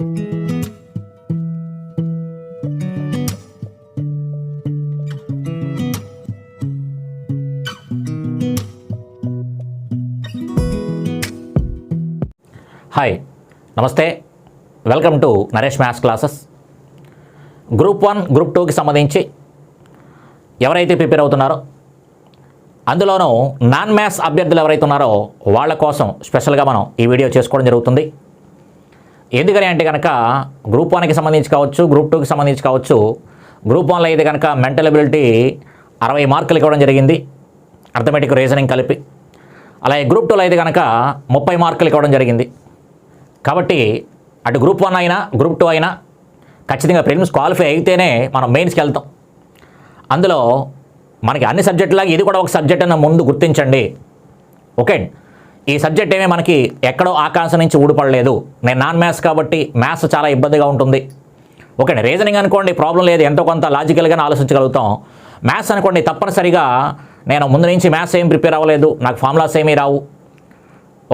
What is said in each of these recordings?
Hi నమస్తే. Welcome to Naresh maths classes group one group టూకి సంబంధించి ఎవరైతే ప్రిపేర్ అవుతున్నారో అందులోనూ నాన్ మ్యాథ్స్ అభ్యర్థులు ఎవరైతే ఉన్నారో వాళ్ళ కోసం స్పెషల్గా మనం ఈ వీడియో చేసుకోవడం జరుగుతుంది. ఎందుకని అంటే కనుక గ్రూప్ వన్కి సంబంధించి కావచ్చు గ్రూప్ టూకి సంబంధించి కావచ్చు గ్రూప్ వన్లో అయితే కనుక మెంటల్ ఎబిలిటీ అరవై మార్కులు ఇవ్వడం జరిగింది. అర్థమెటిక్ రీజనింగ్ కలిపి. అలాగే గ్రూప్ టూలో అయితే కనుక ముప్పై మార్కులు ఇవ్వడం జరిగింది. కాబట్టి అటు గ్రూప్ వన్ అయినా గ్రూప్ టూ అయినా ఖచ్చితంగా ప్రిలిమ్స్ క్వాలిఫై అయితేనే మనం మెయిన్స్కి వెళ్తాం. అందులో మనకి అన్ని సబ్జెక్టులాగా ఇది కూడా ఒక సబ్జెక్ట్ అన్న ముందు గుర్తించండి. ఓకే ఈ సబ్జెక్ట్ ఏమీ మనకి ఎక్కడో ఆకాశం నుంచి ఊడిపడలేదు. నేను నాన్ మ్యాథ్స్ కాబట్టి మ్యాథ్స్ చాలా ఇబ్బందిగా ఉంటుంది. ఓకే రీజనింగ్ అనుకోండి ప్రాబ్లం లేదు ఎంతో కొంత లాజికల్గానే ఆలోచించగలుగుతాం. మ్యాథ్స్ అనుకోండి తప్పనిసరిగా నేను ముందు నుంచి మ్యాథ్స్ ఏం ప్రిపేర్ అవ్వలేదు నాకు ఫార్ములాస్ ఏమీ రావు.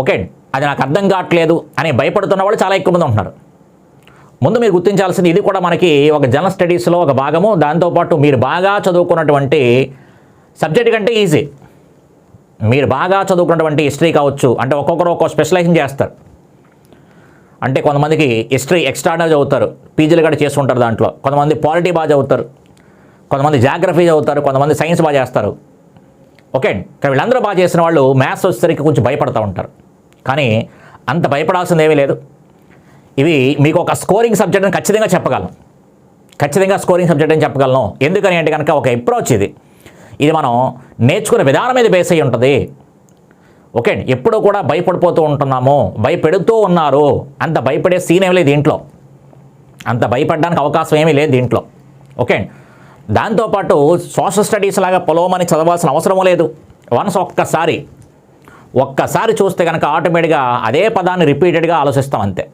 ఓకే అది నాకు అర్థం కావట్లేదు అని భయపడుతున్న వాళ్ళు చాలా ఎక్కువ మంది ఉంటున్నారు. ముందు మీరు గుర్తించాల్సింది ఇది కూడా మనకి ఒక జనరల్ స్టడీస్లో ఒక భాగము దాంతోపాటు మీరు బాగా చదువుకున్నటువంటి సబ్జెక్ట్ కంటే ఈజీ. మీరు బాగా చదువుకున్నటువంటి హిస్టరీ కావచ్చు అంటే ఒక్కొక్కరు ఒక్కొక్క స్పెషలైజేషన్ చేస్తారు. అంటే కొంతమందికి హిస్టరీ ఎక్స్ట్రాడనరీ చదువుతారు పీజీలు కూడా చేసుకుంటారు దాంట్లో. కొంతమంది పాలిటీ బాగా చదువుతారు కొంతమంది జాగ్రఫీ చదువుతారు కొంతమంది సైన్స్ బాగా చేస్తారు. ఓకే కానీ వీళ్ళందరూ బాగా చేసిన వాళ్ళు మ్యాథ్స్ వచ్చేసరికి కొంచెం భయపడతూ ఉంటారు. కానీ అంత భయపడాల్సింది ఏమీ లేదు. ఇవి మీకు ఒక స్కోరింగ్ సబ్జెక్ట్ అని ఖచ్చితంగా చెప్పగలను ఖచ్చితంగా స్కోరింగ్ సబ్జెక్ట్ అని చెప్పగలను. ఎందుకని అంటే కనుక ఒక అప్రోచ్ ఇది. ఇది మనం నేర్చుకునే విధానం మీద బేస్ అయి ఉంటుంది. ఓకే ఎప్పుడూ కూడా భయపడిపోతూ ఉంటున్నాము భయపెడుతూ ఉన్నారు. అంత భయపడే సీన్ ఏమీ లేదు దీంట్లో. అంత భయపడడానికి అవకాశం ఏమీ లేదు దీంట్లో. ఓకే దాంతోపాటు సోషల్ స్టడీస్ లాగా పొలవమని చదవాల్సిన అవసరం లేదు. వన్స్ ఒక్కసారి ఒక్కసారి చూస్తే కనుక ఆటోమేటిక్గా అదే పదాన్ని రిపీటెడ్గా ఆలోచిస్తాం అంతే.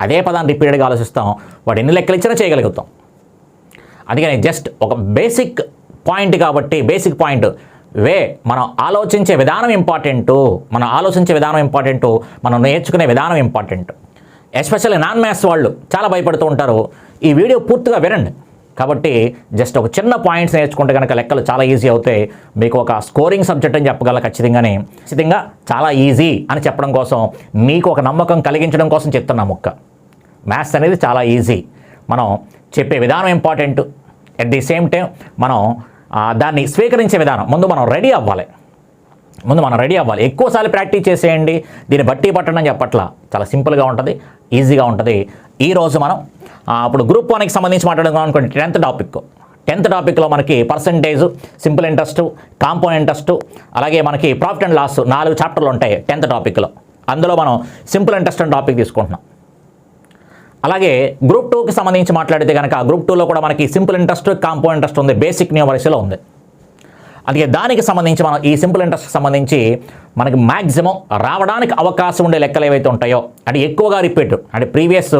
అదే పదాన్ని రిపీటెడ్గా ఆలోచిస్తాం. వాడు ఎన్ని లెక్కలు ఇచ్చినా చేయగలుగుతాం. అందుకని జస్ట్ ఒక బేసిక్ పాయింట్ కాబట్టి బేసిక్ పాయింట్. వే మనం ఆలోచించే విధానం ఇంపార్టెంట్. మనం ఆలోచించే విధానం ఇంపార్టెంట్. మనం నేర్చుకునే విధానం ఇంపార్టెంట్. ఎస్పెషల్లీ నాన్ మ్యాథ్స్ వాళ్ళు చాలా భయపడుతూ ఉంటారు. ఈ వీడియో పూర్తిగా వినండి. కాబట్టి జస్ట్ ఒక చిన్న పాయింట్స్ నేర్చుకుంటే కనుక లెక్కలు చాలా ఈజీ అవుతాయి. మీకు ఒక స్కోరింగ్ సబ్జెక్ట్ అని చెప్పగల ఖచ్చితంగానే. ఖచ్చితంగా చాలా ఈజీ అని చెప్పడం కోసం మీకు ఒక నమ్మకం కలిగించడం కోసం చెప్తున్నా ముక్క. మ్యాథ్స్ అనేది చాలా ఈజీ. మనం చెప్పే విధానం important. At the same time మనం దాన్ని స్వీకరించే విధానం. ముందు మనం రెడీ అవ్వాలి. ముందు మనం రెడీ అవ్వాలి. ఎక్కువసార్లు ప్రాక్టీస్ చేసేయండి. దీన్ని బట్టి పట్టడం చెప్పట్లా. చాలా సింపుల్గా ఉంటుంది ఈజీగా ఉంటుంది. ఈరోజు మనం అప్పుడు ఇప్పుడు గ్రూప్ వన్కి సంబంధించి మాట్లాడుకున్నాం అనుకోండి. Tenth topic. టెన్త్ టాపిక్లో మనకి percentage simple interest compound interest అలాగే మనకి ప్రాఫిట్ అండ్ లాస్ నాలుగు చాప్టర్లు ఉంటాయి టెన్త్ టాపిక్లో. అందులో మనం సింపుల్ ఇంట్రెస్ట్ అని టాపిక్ తీసుకుంటున్నాం. అలాగే గ్రూప్ టూకి సంబంధించి మాట్లాడితే కనుక గ్రూప్ టూలో కూడా మనకి సింపుల్ ఇంట్రెస్ట్ కాంపౌండ్ ఇంట్రెస్ట్ ఉంది బేసిక్ న్యూమరసీలో ఉంది. అందుకే దానికి సంబంధించి మనం ఈ సింపుల్ ఇంట్రెస్ట్కి సంబంధించి మనకి మ్యాక్సిమం రావడానికి అవకాశం ఉండే లెక్కలు ఏవైతే ఉంటాయో అంటే ఎక్కువగా రిపీట్ అంటే ప్రీవియస్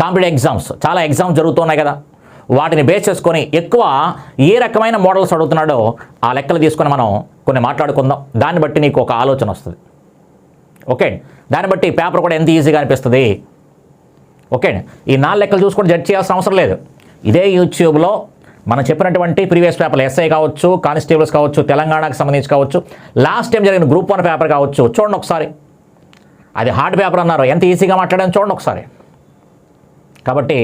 కాంపిటేటివ్ ఎగ్జామ్స్ చాలా ఎగ్జామ్స్ జరుగుతున్నాయి కదా వాటిని బేస్ చేసుకొని ఎక్కువ ఏ రకమైన మోడల్స్ అడుగుతున్నాడో ఆ లెక్కలు తీసుకొని మనం కొన్ని మాట్లాడుకుందాం. దాన్ని బట్టి నీకు ఒక ఆలోచన వస్తుంది. ఓకే దాన్ని బట్టి పేపర్ కూడా ఎంత ఈజీగా అనిపిస్తుంది? ఓకే ఈ నాలుగు లెక్కలు చూసుకొని జడ్జ్ చేయాల్సిన అవసరం లేదు. ఇదే యూట్యూబ్లో మనం చెప్పినటువంటి ప్రీవియస్ పేపర్లు ఎస్ఐ కావచ్చు కానిస్టేబుల్స్ కావచ్చు తెలంగాణకు సంబంధించి కావచ్చు లాస్ట్ టైం జరిగిన గ్రూప్ వన్ పేపర్ కావచ్చు చూడండి ఒకసారి. అది హార్డ్ పేపర్ అన్నారు. ఎంత ఈజీగా మాట్లాడాను చూడండి ఒకసారి. కాబట్టి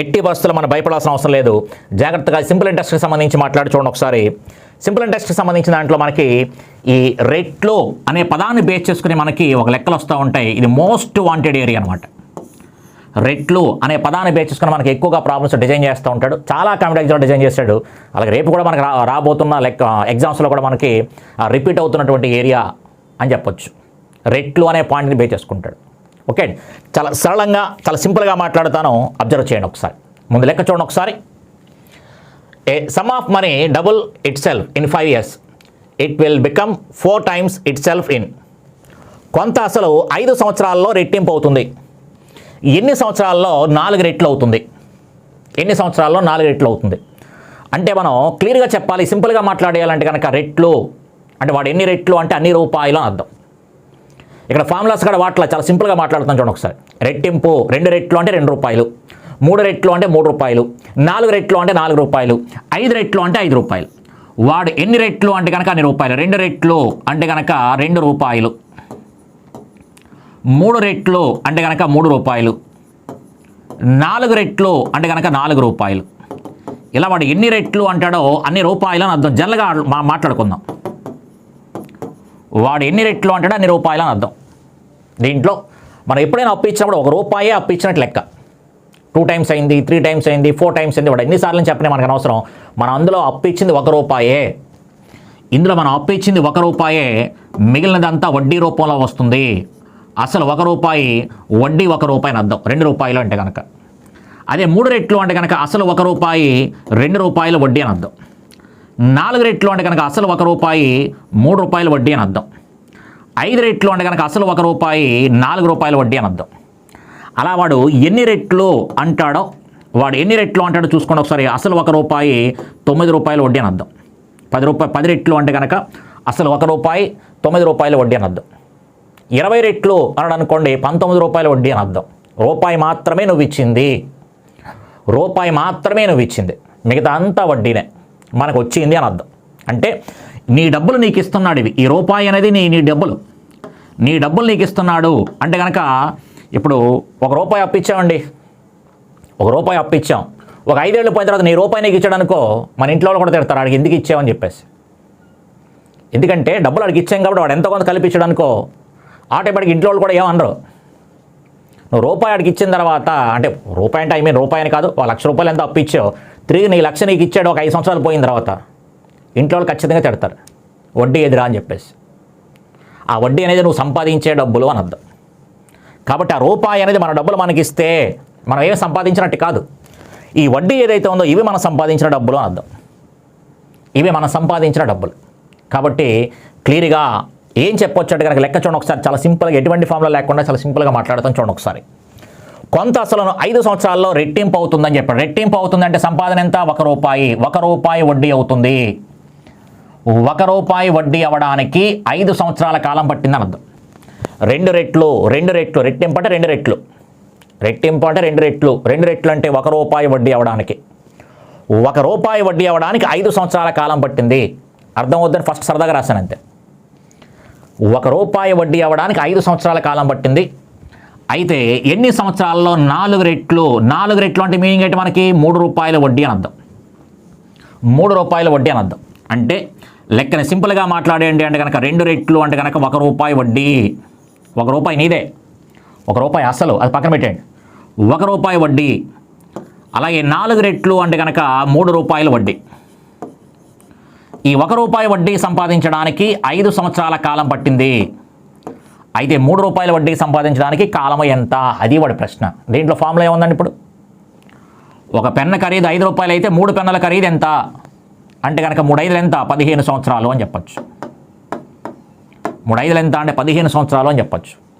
ఎట్టి పరిస్థితులు మనం భయపడాల్సిన అవసరం లేదు. జాగ్రత్తగా సింపుల్ ఇంట్రెస్ట్కి సంబంధించి మాట్లాడి చూడండి ఒకసారి. సింపుల్ ఇండస్ట్రీకి సంబంధించిన దాంట్లో మనకి ఈ రేట్లు అనే పదాన్ని బేస్ చేసుకుని మనకి ఒక లెక్కలు వస్తూ ఉంటాయి. ఇది మోస్ట్ వాంటెడ్ ఏరియా అనమాట రెట్లు అనే పదాన్ని బేస్ చేసుకుని మనకి ఎక్కువగా ప్రాబ్లమ్స్ డిజైన్ చేస్తూ ఉంటాడు. చాలా కామెడీ ఎగ్జామ్ డిజైన్ చేస్తాడు. అలాగే రేపు కూడా మనకు రా రాబోతున్న లెక్క ఎగ్జామ్స్లో కూడా మనకి రిపీట్ అవుతున్నటువంటి ఏరియా అని చెప్పొచ్చు. రెట్లు అనే పాయింట్ని బేస్ చేసుకుంటాడు. ఓకే చాలా సరళంగా చాలా సింపుల్గా మాట్లాడుతాను. అబ్జర్వ్ చేయండి ఒకసారి. ముందు లెక్క చూడండి ఒకసారి. A sum of money double itself in five years it will become four times itself in కొంత అసలు ఐదు సంవత్సరాల్లో రెట్టింపు అవుతుంది. ఎన్ని సంవత్సరాల్లో నాలుగు రెట్లు అవుతుంది? ఎన్ని సంవత్సరాల్లో నాలుగు రెట్లు అవుతుంది? అంటే మనం క్లియర్గా చెప్పాలి సింపుల్గా మాట్లాడేయాలంటే కనుక రెట్లు అంటే వాడు ఎన్ని రెట్లు అంటే అన్ని రూపాయలు అని అర్థం. ఇక్కడ ఫార్ములాస్ కూడా వాటిలో చాలా సింపుల్గా మాట్లాడుతాను చూడండి ఒకసారి. రెట్టింపు రెండు రెట్లు అంటే రెండు రూపాయలు మూడు రెట్లు అంటే మూడు రూపాయలు నాలుగు రెట్లు అంటే నాలుగు రూపాయలు ఐదు రెట్లు అంటే ఐదు రూపాయలు. వాడు ఎన్ని రెట్లు అంటే కనుక అన్ని రూపాయలు రెండు రెట్లు అంటే కనుక రెండు రూపాయలు. మూడు రెట్లు అంటే కనుక మూడు రూపాయలు. నాలుగు రెట్లు అంటే కనుక నాలుగు రూపాయలు. ఇలా వాడు ఎన్ని రెట్లు అంటాడో అన్ని రూపాయలు అని అర్థం. జనరల్గా మాట్లాడుకుందాం. వాడు ఎన్ని రెట్లు అంటాడో అన్ని రూపాయలు అని అర్థం. దీంట్లో మనం ఎప్పుడైనా అప్పు ఇచ్చినప్పుడు ఒక రూపాయే అప్పు ఇచ్చినట్టు లెక్క. టూ టైమ్స్ అయింది త్రీ టైమ్స్ అయింది ఫోర్ టైమ్స్ అయింది వాడు ఎన్నిసార్లు చెప్పినా మనకు అనవసరం. మనం అందులో అప్పు ఇచ్చింది ఒక రూపాయే. ఇందులో మనం అప్పు ఇచ్చింది ఒక రూపాయే. మిగిలినదంతా వడ్డీ రూపంలో వస్తుంది. అసలు ఒక రూపాయి వడ్డీ ఒక రూపాయి అని అర్థం. రెండు రూపాయలు అంటే కనుక అదే మూడు రెట్లు అంటే కనుక అసలు ఒక రూపాయి రెండు రూపాయల వడ్డీ అని అర్థం. నాలుగు రెట్లు అంటే కనుక అసలు ఒక రూపాయి మూడు రూపాయల వడ్డీ అని అర్థం. ఐదు రెట్లు అంటే కనుక అసలు ఒక రూపాయి నాలుగు రూపాయల వడ్డీ అని అర్థం. అలా వాడు ఎన్ని రెట్లు అంటాడో వాడు ఎన్ని రెట్లు అంటాడో చూసుకోండి ఒకసారి. అసలు ఒక రూపాయి తొమ్మిది రూపాయల వడ్డీ అని అర్థం. పది రూపాయ పది రెట్లు అంటే కనుక అసలు ఒక రూపాయి తొమ్మిది రూపాయల వడ్డీ అని అర్థం. ఇరవై రెట్లు అని అనుకోండి పంతొమ్మిది రూపాయల వడ్డీ అని అర్థం. రూపాయి మాత్రమే నువ్వు ఇచ్చింది. రూపాయి మాత్రమే నువ్వు ఇచ్చింది. మిగతా అంతా వడ్డీనే. మనకు వచ్చింది అని అర్థం. అంటే నీ డబ్బులు నీకు ఇస్తున్నాడు ఇవి. ఈ రూపాయి అనేది నీ నీ డబ్బులు. నీ డబ్బులు నీకు ఇస్తున్నాడు. అంటే కనుక ఇప్పుడు ఒక రూపాయి అప్పిచ్చామండి ఒక రూపాయి అప్పిచ్చాం ఒక ఐదేళ్ళు పోయిన తర్వాత నీ రూపాయి నీకు ఇచ్చాడు అనుకో మన ఇంట్లో వాళ్ళు కూడా తిడతారు ఆడికి ఎందుకు ఇచ్చావని చెప్పేసి. ఎందుకంటే డబ్బులు వాడికి ఇచ్చాం కాబట్టి వాడు ఎంత కొంత కల్పించాడు అనుకో ఆటోమేటిక్ ఇంట్లో వాళ్ళు కూడా ఏమనరు. నువ్వు రూపాయి ఆడికి ఇచ్చిన తర్వాత అంటే రూపాయి అంటే ఐ మీన్ రూపాయి అని కాదు ఒక లక్ష రూపాయలు ఎంత అప్పు ఇచ్చావు. తిరిగి నీ లక్ష నీకు ఇచ్చాడు ఒక ఐదు సంవత్సరాలు పోయిన తర్వాత ఇంట్లో వాళ్ళు ఖచ్చితంగా తిడతారు. వడ్డీ ఎదురా అని చెప్పేసి. ఆ వడ్డీ అనేది నువ్వు సంపాదించే డబ్బులు అని అర్థం. కాబట్టి ఆ రూపాయి అనేది మన డబ్బులు మనకి ఇస్తే మనం ఏం సంపాదించినట్టు కాదు. ఈ వడ్డీ ఏదైతే ఉందో ఇవి మనం సంపాదించిన డబ్బులు అని అర్థం. ఇవి మనం సంపాదించిన డబ్బులు. కాబట్టి క్లియర్గా ఏం చెప్పొచ్చు అంటే కనుక లెక్క చూడండి ఒకసారి. చాలా సింపుల్గా ఎటువంటి ఫామ్లో లేకుండా చాలా సింపుల్గా మాట్లాడతాం చూడండి ఒకసారి. కొంత అసలు ఐదు సంవత్సరాల్లో రెట్టింపు అవుతుందని చెప్పాడు. రెట్టింపు అవుతుందంటే సంపాదన ఎంత? ఒక రూపాయి. ఒక రూపాయి వడ్డీ అవుతుంది. ఒక రూపాయి వడ్డీ అవ్వడానికి ఐదు సంవత్సరాల కాలం పట్టిందని అర్థం. రెండు రెట్లు రెండు రెట్లు. రెట్టింపు అంటే రెండు రెట్లు. రెట్టింపు అంటే రెండు రెట్లు. రెండు రెట్లు అంటే ఒక రూపాయి వడ్డీ అవ్వడానికి. ఒక రూపాయి వడ్డీ అవ్వడానికి ఐదు సంవత్సరాల కాలం పట్టింది. అర్థం అవుద్దని ఫస్ట్ సరదాగా రాశాను అంతే. ఒక రూపాయి వడ్డీ అవ్వడానికి ఐదు సంవత్సరాల కాలం పట్టింది. అయితే ఎన్ని సంవత్సరాల్లో నాలుగు రెట్లు నాలుగు రెట్లు అంటే మీనింగ్ ఏంటి మనకి? మూడు రూపాయల వడ్డీ అని అర్థం. మూడు రూపాయల వడ్డీ అని అర్థం. అంటే లెక్కని సింపుల్గా మాట్లాడేయండి అంటే కనుక రెండు రెట్లు అంటే కనుక ఒక రూపాయి వడ్డీ. ఒక రూపాయి నీదే. ఒక రూపాయి అసలు అది పక్కన పెట్టండి ఒక రూపాయి వడ్డీ. అలాగే నాలుగు రెట్లు అంటే కనుక మూడు రూపాయల వడ్డీ. ఈ ఒక రూపాయి వడ్డీ సంపాదించడానికి ఐదు సంవత్సరాల కాలం పట్టింది. అయితే మూడు రూపాయల వడ్డీ సంపాదించడానికి కాలం ఎంత? అది వాడి ప్రశ్న. దీంట్లో ఫార్ములా ఏముందండి ఇప్పుడు? ఒక పెన్ను ఖరీదు ఐదు రూపాయలు అయితే మూడు పెన్నుల ఖరీదు ఎంత? అంటే కనుక మూడు ఐదులు ఎంత? పదిహేను సంవత్సరాలు అని చెప్పచ్చు. మూడు ఎంత అంటే పదిహేను సంవత్సరాలు అని చెప్పచ్చు.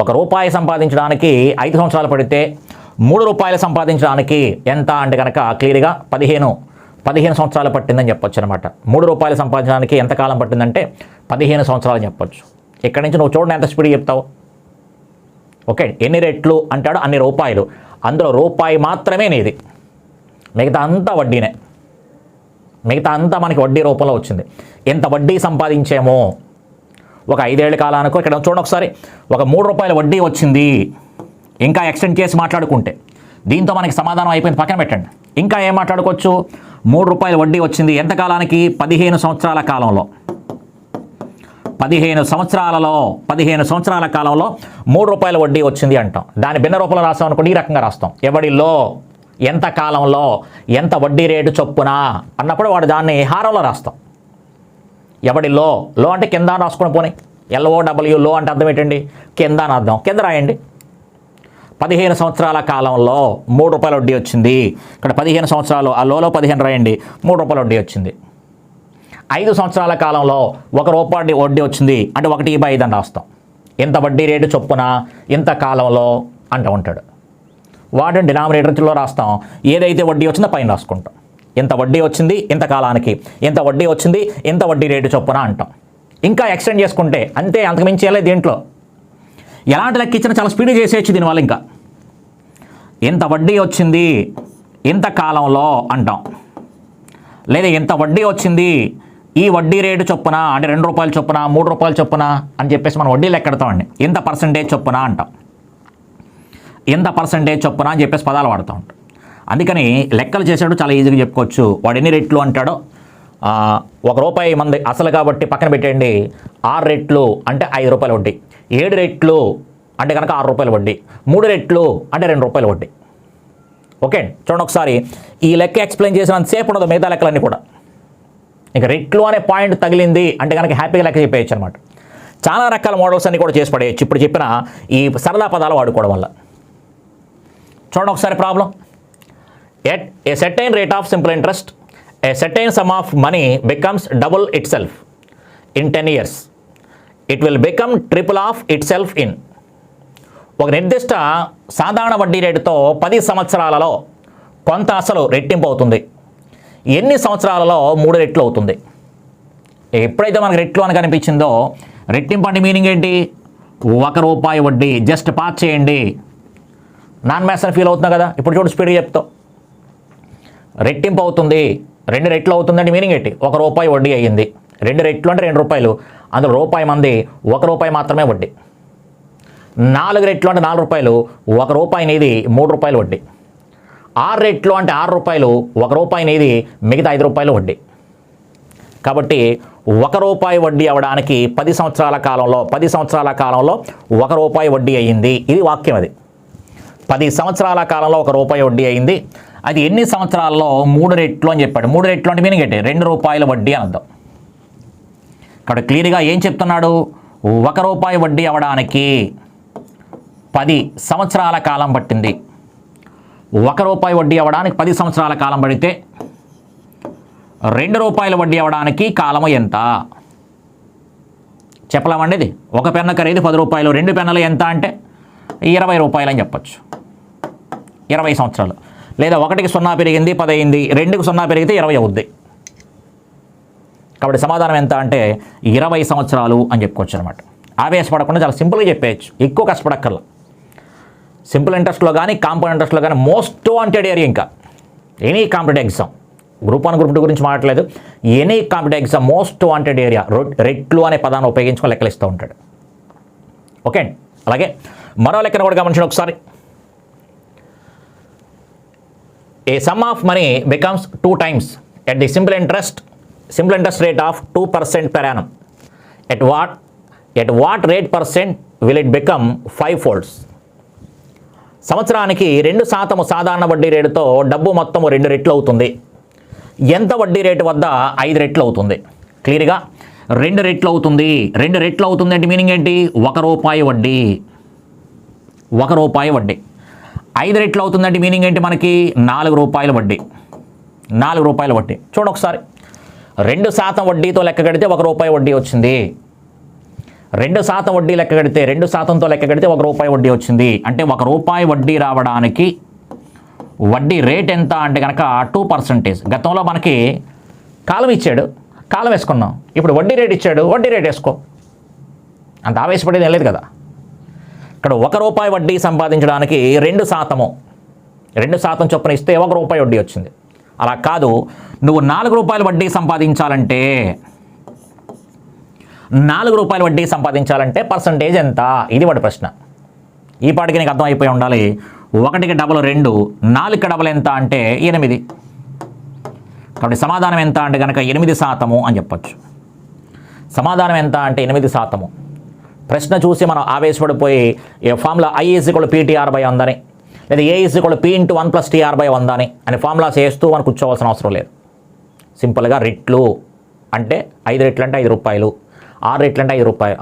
ఒక రూపాయి సంపాదించడానికి ఐదు సంవత్సరాలు పడితే మూడు రూపాయలు సంపాదించడానికి ఎంత? అంటే కనుక క్లియర్గా పదిహేను పదిహేను సంవత్సరాలు పట్టిందని చెప్పొచ్చు అనమాట మూడు రూపాయలు సంపాదించడానికి ఎంత కాలం పట్టిందంటే పదిహేను సంవత్సరాలు చెప్పొచ్చు. ఇక్కడి నుంచి నువ్వు చూడండి ఎంత స్పీడ్ చెప్తావు. ఓకే ఎన్ని రెట్లు అంటాడు? అన్ని రూపాయలు. అందులో రూపాయి మాత్రమే నీది. మిగతా అంతా వడ్డీనే. మిగతా అంతా మనకి వడ్డీ రూపంలో వచ్చింది. ఎంత వడ్డీ సంపాదించామో? ఒక ఐదేళ్ళ కాలానికో ఇక్కడ చూడండి ఒకసారి. ఒక మూడు రూపాయల వడ్డీ వచ్చింది. ఇంకా ఎక్స్టెండ్ చేసి మాట్లాడుకుంటే. దీంతో మనకి సమాధానం అయిపోయింది. పక్కన పెట్టండి. ఇంకా ఏం మాట్లాడుకోవచ్చు? మూడు రూపాయల వడ్డీ వచ్చింది. ఎంత కాలానికి పదిహేను సంవత్సరాల కాలంలో. పదిహేను సంవత్సరాలలో పదిహేను సంవత్సరాల కాలంలో మూడు రూపాయల వడ్డీ వచ్చింది అంటాం. దాని భిన్న రూపంలో రాస్తాం అనుకోండి ఈ రకంగా రాస్తాం. ఎవడిలో ఎంత కాలంలో ఎంత వడ్డీ రేటు చొప్పున అన్నప్పుడు వాడు దాన్ని హారంలో రాస్తాం. ఎవడి లో లో అంటే కింద రాసుకుని పోనీ. ఎల్ఓ డబ్ల్యూ లో అంటే అర్థం ఏంటండి? కింద అని అర్థం. కింద రాయండి. పదిహేను సంవత్సరాల కాలంలో మూడు రూపాయల వడ్డీ వచ్చింది. ఇక్కడ పదిహేను సంవత్సరాలు ఆ లోలో పదిహేను రాయండి. మూడు రూపాయల వడ్డీ వచ్చింది. ఐదు సంవత్సరాల కాలంలో ఒక రూపాయి వడ్డీ వచ్చింది అంటే ఒకటి బై ఐదు అని రాస్తాం. ఎంత వడ్డీ రేటు చొప్పున ఇంత కాలంలో అంటూ ఉంటాడు. వాటిని డినామినేటర్లో రాస్తాం. ఏదైతే వడ్డీ వచ్చిందో పైన రాసుకుంటాం. ఇంత వడ్డీ వచ్చింది ఇంత కాలానికి. ఎంత వడ్డీ వచ్చింది ఇంత వడ్డీ రేటు చొప్పున అంటాం. ఇంకా ఎక్స్టెండ్ చేసుకుంటే అంతే అంతకుమించి వెళ్ళే దీంట్లో. ఎలాంటి లెక్క ఇచ్చినా చాలా స్పీడ్ చేసేయచ్చు దీనివల్ల ఇంకా. ఎంత వడ్డీ వచ్చింది ఇంత కాలంలో అంటాం. లేదా ఎంత వడ్డీ వచ్చింది ఈ వడ్డీ రేటు చొప్పున అంటే రెండు రూపాయలు చొప్పున మూడు రూపాయలు చొప్పున అని చెప్పేసి మనం వడ్డీ లెక్కెడతామండి ఎంత పర్సంటేజ్ చొప్పున అంటాం. ఎంత పర్సంటేజ్ చొప్పున అని చెప్పేసి పదాలు వాడుతూ ఉంటాం అందుకని లెక్కలు చేసాడు చాలా ఈజీగా చెప్పుకోవచ్చు. వాడు ఎన్ని రెట్లు అంటాడో ఒక రూపాయి మంది అసలు కాబట్టి పక్కన పెట్టండి ఆరు రెట్లు అంటే ఐదు రూపాయలు వడ్డీ. ఏడు రెట్లు అంటే కనుక ఆరు రూపాయలు వడ్డీ. మూడు రెట్లు అంటే రెండు రూపాయలు వడ్డీ. ఓకే చూడండి ఒకసారి. ఈ లెక్క ఎక్స్ప్లెయిన్ చేసినంతసేపు ఉండదు మిగతా లెక్కలన్నీ కూడా. ఇక రెట్లు అనే పాయింట్ తగిలింది అంటే కనుక హ్యాపీగా లెక్క చెప్పేయచ్చు అనమాట చాలా రకాల మోడల్స్ అన్ని కూడా చేసి పడేయచ్చు. ఇప్పుడు చెప్పిన ఈ సరదా పదాలు వాడుకోవడం వల్ల. చూడండి ఒకసారి problem at a certain rate of simple interest a certain sum of money becomes double itself in ten years it will become triple of itself in ఒక నిర్దిష్ట సాధారణ వడ్డీ రేటుతో పది సంవత్సరాలలో కొంత అసలు రెట్టింపు అవుతుంది. ఎన్ని సంవత్సరాలలో మూడు రెట్లు అవుతుంది? ఎప్పుడైతే మనకు రెట్లు అని కనిపించిందో రెట్టింపు అంటే మీనింగ్ ఏంటి? ఒక రూపాయి వడ్డీ జస్ట్ పాస్ చేయండి. నాన్ మ్యాథ్స్ ఫీల్ అవుతున్నా కదా? ఇప్పుడు చూడు స్పీడ్గా చెప్తావు రెట్టింపు అవుతుంది. రెండు రెట్లు అవుతుందంటే మీనింగ్ ఏంటి? ఒక రూపాయి వడ్డీ అయ్యింది. రెండు రెట్లు అంటే రెండు రూపాయలు. అందులో రూపాయి మంది ఒక రూపాయి మాత్రమే వడ్డీ. నాలుగు రెట్లు అంటే నాలుగు రూపాయలు ఒక రూపాయి అనేది మూడు రూపాయలు వడ్డీ. ఆరు రెట్లు అంటే ఆరు రూపాయలు ఒక రూపాయి అనేది మిగతా ఐదు రూపాయలు వడ్డీ. కాబట్టి ఒక రూపాయి వడ్డీ అవ్వడానికి పది సంవత్సరాల కాలంలో పది సంవత్సరాల కాలంలో ఒక రూపాయి వడ్డీ అయ్యింది. ఇది వాక్యం అది. పది సంవత్సరాల కాలంలో ఒక రూపాయి వడ్డీ అయింది అది ఎన్ని సంవత్సరాల్లో మూడు రెట్లు అని చెప్పాడు. మూడు రెట్లు అంటే మీనింగ్ ఏంటి? రెండు రూపాయల వడ్డీ అని అర్థం. ఇక్కడ క్లియర్గా ఏం చెప్తున్నాడు? ఒక రూపాయి వడ్డీ అవ్వడానికి పది సంవత్సరాల కాలం పట్టింది. ఒక రూపాయి వడ్డీ అవ్వడానికి పది సంవత్సరాల కాలం పడితే రెండు రూపాయల వడ్డీ అవ్వడానికి కాలము ఎంత? చెప్పలేమండి ఇది. ఒక పెన్న ఖరీదు పది రూపాయలు రెండు పెన్నలు ఎంత అంటే ఇరవై రూపాయలు అని చెప్పచ్చు. ఇరవై సంవత్సరాలు. లేదా ఒకటికి సున్నా పెరిగింది పది అయింది రెండుకి సున్నా పెరిగితే ఇరవై అవుద్ది. కాబట్టి సమాధానం ఎంత అంటే ఇరవై సంవత్సరాలు అని చెప్పుకోవచ్చు అనమాట ఆవేశపడకుండా చాలా సింపుల్గా చెప్పేయచ్చు. ఎక్కువ కష్టపడక్కర్లా. సింపుల్ ఇంట్రెస్ట్లో కానీ కాంపౌండ్ ఇంట్రెస్ట్లో కానీ మోస్ట్ వాంటెడ్ ఏరియా ఇంకా. Any competitive exam. Group one group two గురించి మాట్లాడలేదు. Any competitive exam most wanted area. రెట్లు అనే పదాన్ని ఉపయోగించుకొని లెక్కలిస్తూ ఉంటాడు. ఓకే అలాగే మరో లెక్కను కూడా గమనించండి ఒకసారి. A sum of money becomes two times at the simple interest simple interest rate of two percent per annum at what at what rate percent will it become five folds సంవత్సరానికి రెండు శాతము సాధారణ వడ్డీ రేటుతో డబ్బు మొత్తము రెండు రెట్లు అవుతుంది. ఎంత వడ్డీ రేటు వద్ద ఐదు రెట్లు అవుతుంది? క్లియర్గా రెండు రెట్లు అవుతుంది. రెండు రెట్లు అవుతుంది అంటే మీనింగ్ ఏంటి? ఒక రూపాయి వడ్డీ. ఒక రూపాయి వడ్డీ. ఐదు రెట్లు అవుతుందంటే మీనింగ్ ఏంటి మనకి? నాలుగు రూపాయల వడ్డీ. నాలుగు రూపాయల వడ్డీ. చూడొకసారి రెండు శాతం వడ్డీతో లెక్క కడితే ఒక రూపాయి వడ్డీ వచ్చింది. రెండు శాతం వడ్డీ లెక్క కడితే రెండు శాతంతో లెక్క కడితే ఒక రూపాయి వడ్డీ వచ్చింది. అంటే ఒక రూపాయి వడ్డీ రావడానికి వడ్డీ రేట్ ఎంత అంటే కనుక టూ పర్సంటేజ్. గతంలో మనకి కాలం ఇచ్చాడు. కాలం వేసుకున్నాం. ఇప్పుడు వడ్డీ రేట్ ఇచ్చాడు. వడ్డీ రేట్ వేసుకో. అంత ఆవేశపడేది లేదు కదా. ఇక్కడ ఒక రూపాయి వడ్డీ సంపాదించడానికి రెండు శాతము. రెండు శాతం చొప్పున ఇస్తే ఒక రూపాయి వడ్డీ వచ్చింది. అలా కాదు నువ్వు నాలుగు రూపాయల వడ్డీ సంపాదించాలంటే నాలుగు రూపాయల వడ్డీ సంపాదించాలంటే పర్సంటేజ్ ఎంత? ఇది వాడి ప్రశ్న. ఈ పాటికి నీకు అర్థమైపోయి ఉండాలి. ఒకటికి డబల్ రెండు నాలుగు డబల్ ఎంత అంటే ఎనిమిది. కాబట్టి సమాధానం ఎంత అంటే కనుక ఎనిమిది శాతము అని చెప్పొచ్చు. సమాధానం ఎంత అంటే ఎనిమిది శాతము. ప్రశ్న చూసి మనం ఆవేశపడిపోయి ఏ ఫార్ములా కూడా పీటీఆర్ బై ఉందని లేదా ఏ ఈజ్ కూడా P into one plus TR by వందని అని ఫార్ములా చేస్తూ మనం కూర్చోవాల్సిన అవసరం లేదు. సింపుల్గా రెట్లు అంటే ఐదు రెట్లు అంటే ఐదు రూపాయలు. ఆరు రెట్లు అంటే ఐదు రూపాయలు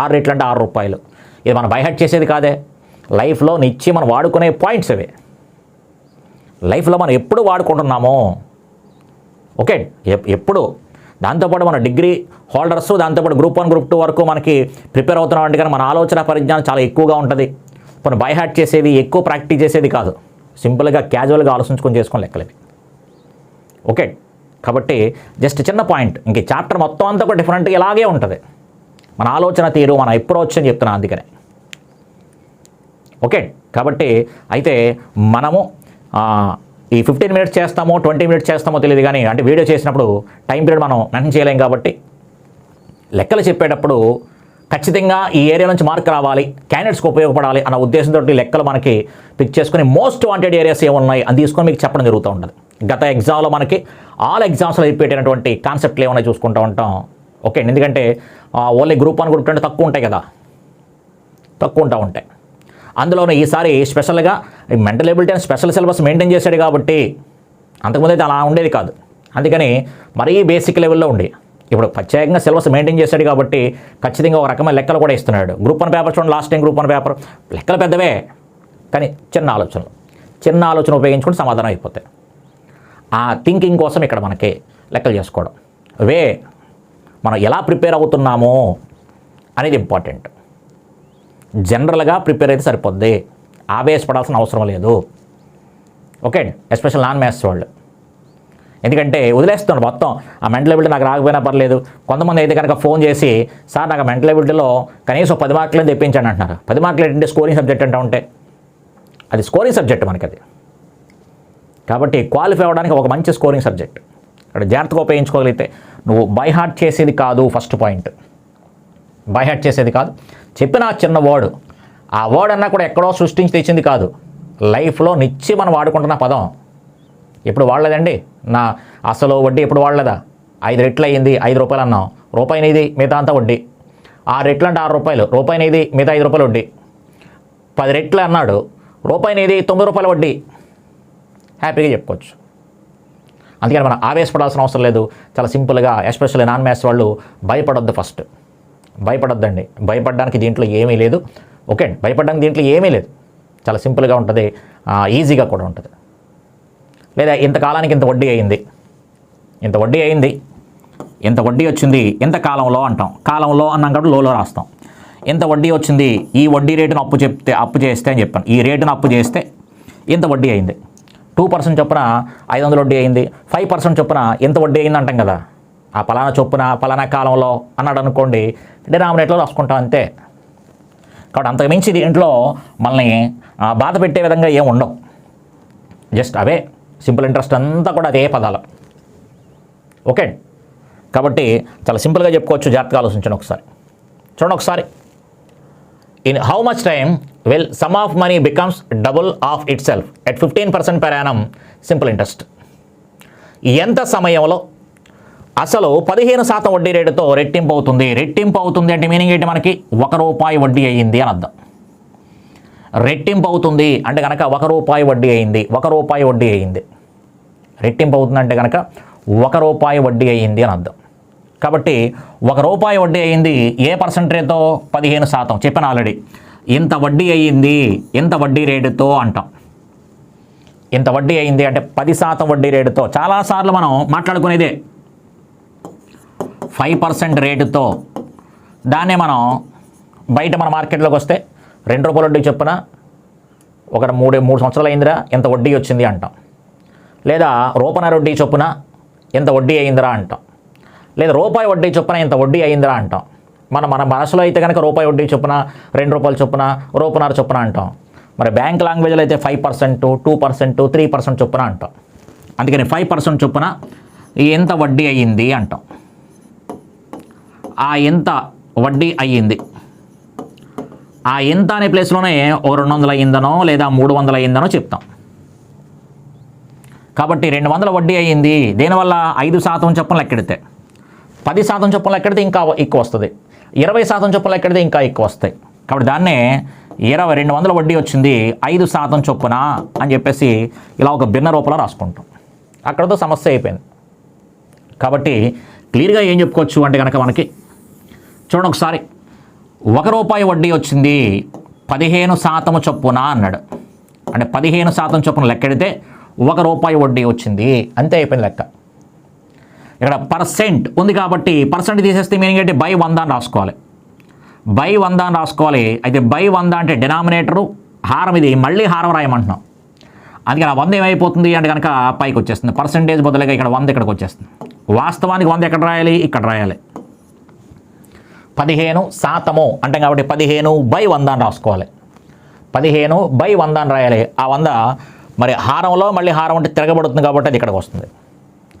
ఆరు రెట్లు అంటే ఆరు రూపాయలు. ఇది మనం బైహెడ్ చేసేది కాదే. లైఫ్లో నిచ్చి మనం వాడుకునే పాయింట్స్ ఇవి. లైఫ్లో మనం ఎప్పుడు వాడుకుంటున్నామో. ఓకే ఎప్పుడు. దాంతోపాటు మన డిగ్రీ హోల్డర్స్ దాంతోపాటు గ్రూప్ వన్ గ్రూప్ టూ వరకు మనకి ప్రిపేర్ అవుతున్నాం అంటే కానీ మన ఆలోచన పరిజ్ఞానం చాలా ఎక్కువగా ఉంటుంది. మనం బై హ్యాట్ చేసేది ఎక్కువ ప్రాక్టీస్ చేసేది కాదు. సింపుల్గా క్యాజువల్గా ఆలోచించుకొని చేసుకొని లెక్కలేవి ఓకే. కాబట్టి జస్ట్ చిన్న పాయింట్. ఇంక చాప్టర్ మొత్తం అంతా కూడా డిఫరెంట్గా ఇలాగే ఉంటుంది. మన ఆలోచన తీరు మన అప్రోచ్ అని చెప్తున్నాను అందుకనే. ఓకే. కాబట్టి అయితే మనము ఈ ఫిఫ్టీన్ మినిట్స్ చేస్తామో ట్వంటీ మినిట్స్ చేస్తామో తెలియదు కానీ అంటే వీడియో చేసినప్పుడు టైం పీరియడ్ మనం మెన్షన్ చేయలేం కాబట్టి లెక్కలు చెప్పేటప్పుడు ఖచ్చితంగా ఈ ఏరియా నుంచి మార్క్ రావాలి క్యాండిడేట్స్కి ఉపయోగపడాలి అన్న ఉద్దేశంతో లెక్కలు మనకి పిక్ చేసుకుని మోస్ట్ వాంటెడ్ ఏరియాస్ ఏమున్నాయి అని తీసుకొని మీకు చెప్పడం జరుగుతూ ఉంటుంది గత ఎగ్జామ్లో మనకి ఆల్ ఎగ్జామ్స్లో రిపీట్ కాన్సెప్ట్లు ఏమైనా చూసుకుంటూ ఉంటాం. ఓకే ఎందుకంటే ఓన్లీ గ్రూప్ వన్ గ్రూప్ అంటే తక్కువ ఉంటాయి కదా. తక్కువ ఉంటా ఉంటాయి. అందులోనూ ఈసారి స్పెషల్గా మెంటల్ ఎబిలిటీ అని స్పెషల్ సిలబస్ మెయింటైన్ చేశాడు కాబట్టి అంతకుముందు అయితే అలా ఉండేది కాదు. అందుకని మరీ బేసిక్ లెవెల్లో ఉండి ఇప్పుడు ప్రత్యేకంగా సిలబస్ మెయింటైన్ చేశాడు కాబట్టి ఖచ్చితంగా ఒక రకమైన లెక్కలు కూడా ఇస్తున్నాడు. గ్రూప్ వన్ పేపర్ చూడండి last time group one paper. లెక్కలు పెద్దవే కానీ చిన్న ఆలోచనలు. చిన్న ఆలోచన ఉపయోగించుకుని సమాధానం అయిపోతాయి. ఆ థింకింగ్ కోసం ఇక్కడ మనకి లెక్కలు చేసుకోవడం. వే మనం ఎలా ప్రిపేర్ అవుతున్నామో అనేది ఇంపార్టెంట్. జనరల్గా ప్రిపేర్ అయితే సరిపోద్ది. ఆవేశపడాల్సిన అవసరం లేదు. ఓకే ఎస్పెషల్ నాన్ మ్యాథ్స్ వాళ్ళు. ఎందుకంటే వదిలేస్తున్నాడు మొత్తం. ఆ మెంటల్ ఎబిలిటీ నాకు రాకపోయినా పర్లేదు. కొంతమంది అయితే కనుక ఫోన్ చేసి సార్ నాకు మెంటల్ ఎబిలిటీలో కనీసం పది మార్కులు తెప్పించండి అంటున్నారు. పది మార్కులు ఏంటంటే స్కోరింగ్ సబ్జెక్ట్ అంటే ఉంటే. అది స్కోరింగ్ సబ్జెక్ట్ మనకి అది కాబట్టి క్వాలిఫై అవ్వడానికి ఒక మంచి స్కోరింగ్ సబ్జెక్ట్. ఇక్కడ జాగ్రత్తగా ఉపయోగించుకోగలిగితే నువ్వు బై హార్ట్ చేసేది కాదు ఫస్ట్ పాయింట్. బై హార్ట్ చేసేది కాదు. చెప్పిన ఆ చిన్న వర్డ్. ఆ వర్డ్ అన్నా కూడా ఎక్కడో సృష్టించి తెచ్చింది కాదు. లైఫ్లో నిచ్చి మనం వాడుకుంటున్న పదం. ఎప్పుడు వాడలేదండి? నా అసలు వడ్డీ ఎప్పుడు వాడలేదా? ఐదు రెట్లు అయ్యింది ఐదు రూపాయలు అన్నాం. రూపాయి అనేది మిగతా అంతా వడ్డీ. ఆరు రెట్లు అంటే ఆరు రూపాయలు రూపాయి అనేది మిగతా ఐదు రూపాయలు వడ్డీ. పది రెట్లు అన్నాడు రూపాయి అనేది తొమ్మిది రూపాయల వడ్డీ. హ్యాపీగా చెప్పుకోవచ్చు. అందుకని మనం ఆవేశపడాల్సిన అవసరం లేదు. చాలా సింపుల్గా ఎస్పెషల్లీ నాన్ మ్యాథ్స్ వాళ్ళు భయపడొద్దు ఫస్ట్. భయపడొద్దండి. భయపడడానికి దీంట్లో ఏమీ లేదు. ఓకే అండి భయపడడానికి దీంట్లో ఏమీ లేదు. చాలా సింపుల్గా ఉంటుంది. ఈజీగా కూడా ఉంటుంది. లేదా ఇంతకాలానికి ఇంత వడ్డీ అయింది. ఇంత వడ్డీ అయింది. ఇంత వడ్డీ వచ్చింది ఇంత కాలంలో అంటాం. కాలంలో అన్నాం కాబట్టి లోలో రాస్తాం. ఇంత వడ్డీ వచ్చింది ఈ వడ్డీ రేటును అప్పు చెప్తే అప్పు చేస్తే అని చెప్పాను. ఈ రేటును అప్పు చేస్తే ఇంత వడ్డీ అయింది. టూ పర్సెంట్ చొప్పున ఐదు వందల వడ్డీ అయింది. ఫైవ్ పర్సెంట్ చొప్పున ఎంత వడ్డీ అయింది అంటాం కదా. ఆ పలానా చొప్పున పలానా కాలంలో అన్నాడు అనుకోండి డినామినేట్లో రాసుకుంటాం అంతే. కాబట్టి అంతకు మించి దీంట్లో మనల్ని బాధ పెట్టే విధంగా ఏం ఉండవు. జస్ట్ అవే. సింపుల్ ఇంట్రెస్ట్ అంతా కూడా అదే పదాలు. ఓకే? కాబట్టి చాలా సింపుల్గా చెప్పుకోవచ్చు జాగ్రత్తగా ఆలోచించండి ఒకసారి. చూడండి ఒకసారి. In how much time will sum of money becomes double of itself at fifteen percent ప్రయాణం సింపుల్ ఇంట్రెస్ట్ ఎంత సమయంలో? అసలు పదిహేను శాతం వడ్డీ రేటుతో రెట్టింపు అవుతుంది. రెట్టింపు అవుతుంది అంటే మీనింగ్ ఏంటి మనకి? ఒక రూపాయి వడ్డీ అయ్యింది అని అర్థం. రెట్టింపు అవుతుంది అంటే కనుక ఒక రూపాయి వడ్డీ అయింది ఒక రూపాయి వడ్డీ అయింది. రెట్టింపు అవుతుంది అంటే కనుక ఒక రూపాయి వడ్డీ అయ్యింది అని అర్థం. కాబట్టి ఒక రూపాయి వడ్డీ అయ్యింది ఏ పర్సంటేజ్తో? పదిహేను శాతం. చెప్పాను ఆల్రెడీ. ఇంత వడ్డీ అయ్యింది ఇంత వడ్డీ రేటుతో అంటాం. ఇంత వడ్డీ అయింది అంటే పది శాతం వడ్డీ రేటుతో. చాలాసార్లు మనం మాట్లాడుకునేదే. ఫైవ్ పర్సెంట్ రేటుతో. దాన్నే మనం బయట మన మార్కెట్లోకి వస్తే రెండు రూపాయల వడ్డీ చొప్పున ఒక మూడు మూడు సంవత్సరాలు అయిందిరా ఎంత వడ్డీ వచ్చింది అంటాం. లేదా రూపాయి వడ్డీ చొప్పున ఎంత వడ్డీ అయిందిరా అంటాం. లేదా రూపాయి వడ్డీ చొప్పున ఇంత వడ్డీ అయిందిరా అంటాం. మన మన మనసులో అయితే కనుక రూపాయి వడ్డీ చొప్పున రెండు రూపాయల చొప్పున రూపన్నర చొప్పున అంటాం. మరి బ్యాంక్ లాంగ్వేజ్లో అయితే five percent two percent three percent చొప్పున అంటాం. అందుకని ఫైవ్ పర్సెంట్ చొప్పున ఎంత వడ్డీ అయ్యింది అంటాం. ఆ ఎంత వడ్డీ అయ్యింది? ఆ ఎంత అనే ప్లేస్లోనే ఓ రెండు వందల అయిందనో లేదా మూడు వందల అయిందనో చెప్తాం. కాబట్టి రెండు వందల వడ్డీ అయ్యింది. దీనివల్ల? ఐదు శాతం చొప్పున లెక్కెడితే. పది శాతం చొప్పున లెక్కెడితే ఇంకా ఎక్కువ వస్తుంది. ఇరవై శాతం చొప్పున లెక్కెడితే ఇంకా ఎక్కువ వస్తాయి. కాబట్టి దాన్నే ఇరవై రెండు వందల వడ్డీ వచ్చింది ఐదు శాతం చొప్పున అని చెప్పేసి ఇలా ఒక భిన్న రూపంలో రాసుకుంటాం. అక్కడతో సమస్య అయిపోయింది. కాబట్టి క్లియర్గా ఏం చెప్పుకోవచ్చు అంటే కనుక మనకి చూడండి ఒకసారి. ఒక రూపాయి వడ్డీ వచ్చింది పదిహేను శాతము చొప్పున అన్నాడు. అంటే పదిహేను శాతం చొప్పున లెక్కెడితే ఒక రూపాయి వడ్డీ వచ్చింది అంతే అయిపోయిన లెక్క. ఇక్కడ పర్సెంట్ ఉంది కాబట్టి పర్సెంట్ తీసేస్తే మీనింగ్ ఏంటి? బై వంద అని రాసుకోవాలి. బై వంద అని రాసుకోవాలి. అయితే బై వంద అంటే డినామినేటరు హారం ఇది మళ్ళీ హారం రాయమంటున్నాం. అందుకని ఆ వంద ఏమైపోతుంది అంటే కనుక పైకి వచ్చేస్తుంది. పర్సంటేజ్ బదులుగా ఇక్కడ వంద ఇక్కడికి వచ్చేస్తుంది. వాస్తవానికి వంద ఎక్కడ రాయాలి? ఇక్కడ రాయాలి. పదిహేను శాతము అంటే కాబట్టి పదిహేను బై వంద అని రాసుకోవాలి. పదిహేను బై వంద అని రాయాలి. ఆ వంద మరి హారంలో మళ్ళీ హారం అంటే తిరగబడుతుంది కాబట్టి అది ఇక్కడికి వస్తుంది.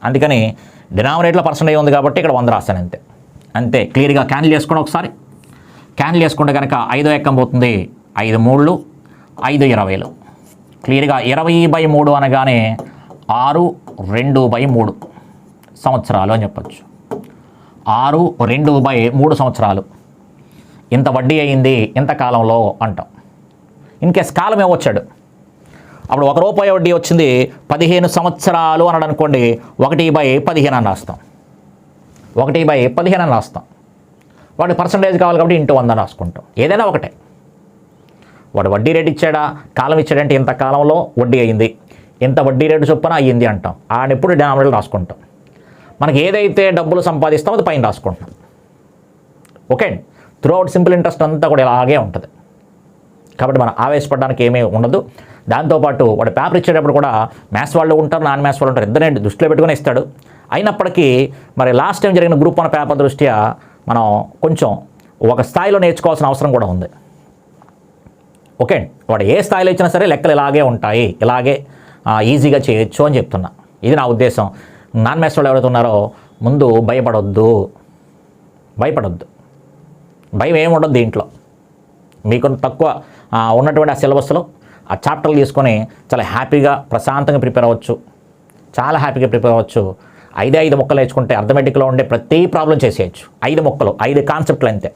అందుకని డినామినేట్లో పర్సంటేజ్ ఉంది కాబట్టి ఇక్కడ వంద రాస్తాను అంతే. అంతే క్లియర్గా క్యాన్సిల్ చేసుకోండి ఒకసారి. క్యాన్సిల్ చేసుకుంటే కనుక ఐదో ఎక్కం పోతుంది. ఐదు మూళ్ళు ఐదు ఇరవైలు. క్లియర్గా ఇరవై బై మూడు అనగానే ఆరు రెండు బై మూడు సంవత్సరాలు అని చెప్పచ్చు. ఆరు రెండు బై మూడు సంవత్సరాలు. ఇంత వడ్డీ అయింది ఇంత కాలంలో అంటాం. ఇన్కేస్ కాలం ఏమొచ్చాడు? అప్పుడు ఒక రూపాయి వడ్డీ వచ్చింది పదిహేను సంవత్సరాలు అన్నాడు అనుకోండి ఒకటి బై పదిహేను అని రాస్తాం. ఒకటి బై పదిహేను అని రాస్తాం. వాడి పర్సంటేజ్ కావాలి కాబట్టి ఇంటూ వంద రాసుకుంటాం. ఏదైనా ఒకటే. వాడు వడ్డీ రేటు ఇచ్చాడా? కాలం ఇచ్చాడంటే ఇంత కాలంలో వడ్డీ అయింది. ఇంత వడ్డీ రేటు చొప్పున అయ్యింది అంటాం. ఆడెప్పుడు ఎప్పుడు రాసుకుంటాం. మనకి ఏదైతే డబ్బులు సంపాదిస్తామో అది పైన రాసుకుంటాం. Okay throughout simple interest అంతా కూడా ఇలాగే ఉంటుంది. కాబట్టి మనం ఆవేశపడడానికి ఏమీ ఉండదు. దాంతోపాటు వాడు పేపర్ ఇచ్చేటప్పుడు కూడా మ్యాథ్స్ వాళ్ళు ఉంటారు నాన్ మ్యాథ్స్ వాళ్ళు ఉంటారు. ఇద్దరే దృష్టిలో పెట్టుకుని ఇస్తాడు. అయినప్పటికీ మరి లాస్ట్ టైం జరిగిన గ్రూప్ వన్ పేపర్ దృష్ట్యా మనం కొంచెం ఒక స్థాయిలో నేర్చుకోవాల్సిన అవసరం కూడా ఉంది. ఓకే వాడు ఏ స్థాయిలో ఇచ్చినా సరే లెక్కలు ఇలాగే ఉంటాయి. ఇలాగే ఈజీగా చేయొచ్చు అని చెప్తున్నా. ఇది నా ఉద్దేశం. నాన్ మ్యాథ్స్ వాళ్ళు ఎవరైతే ఉన్నారో ముందు భయపడొద్దు. భయపడొద్దు. భయం ఏమి దీంట్లో. మీకు తక్కువ ఉన్నటువంటి ఆ సిలబస్లో ఆ చాప్టర్లు తీసుకొని చాలా హ్యాపీగా ప్రశాంతంగా ప్రిపేర్ అవ్వచ్చు. చాలా హ్యాపీగా ప్రిపేర్ అవ్వచ్చు. ఐదే ఐదు మొక్కలు నేర్చుకుంటే అర్థమెటిక్లో ఉండే ప్రతి ప్రాబ్లం చేసేయచ్చు ఐదు మొక్కలు ఐదు కాన్సెప్ట్లు అంతే.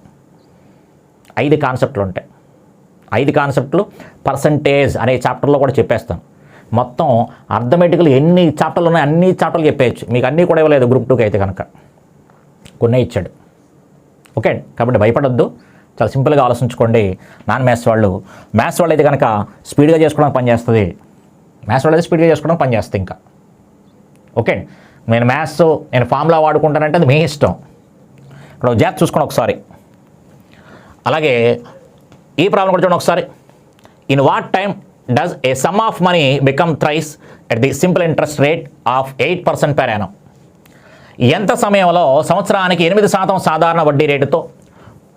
ఐదు కాన్సెప్ట్లు ఉంటాయి. ఐదు కాన్సెప్ట్లు పర్సంటేజ్ అనే చాప్టర్లో కూడా చెప్పేస్తాను. మొత్తం అర్థమెటికల్ ఎన్ని చాప్టర్లు ఉన్నాయి అన్ని చాప్టర్లు చెప్పేయచ్చు. మీకు అన్నీ కూడా ఇవ్వలేదు గ్రూప్ టూకి అయితే కనుక. కొన్నే ఇచ్చాడు. ఓకే కాబట్టి భయపడొద్దు. చాలా సింపుల్గా ఆలోచించుకోండి. నాన్ మ్యాథ్స్ వాళ్ళు. మ్యాథ్స్ వాళ్ళు అయితే కనుక స్పీడ్గా చేసుకోవడానికి పనిచేస్తుంది మ్యాథ్స్ వాళ్ళు అయితే స్పీడ్గా చేసుకోవడానికి పనిచేస్తుంది ఇంకా. ఓకే నేను మ్యాథ్స్ నేను ఫార్ములా వాడుకుంటానంటే అది మీ ఇష్టం. ఇక్కడ జాబ్ చూసుకోండి ఒకసారి. అలాగే ఈ ప్రాబ్లం కూడా చూడండి ఒకసారి. In what time does a sum of money become thrice at the simple interest rate of eight percent per ఎంత సమయంలో సంవత్సరానికి ఎనిమిది శాతం సాధారణ వడ్డీ రేటుతో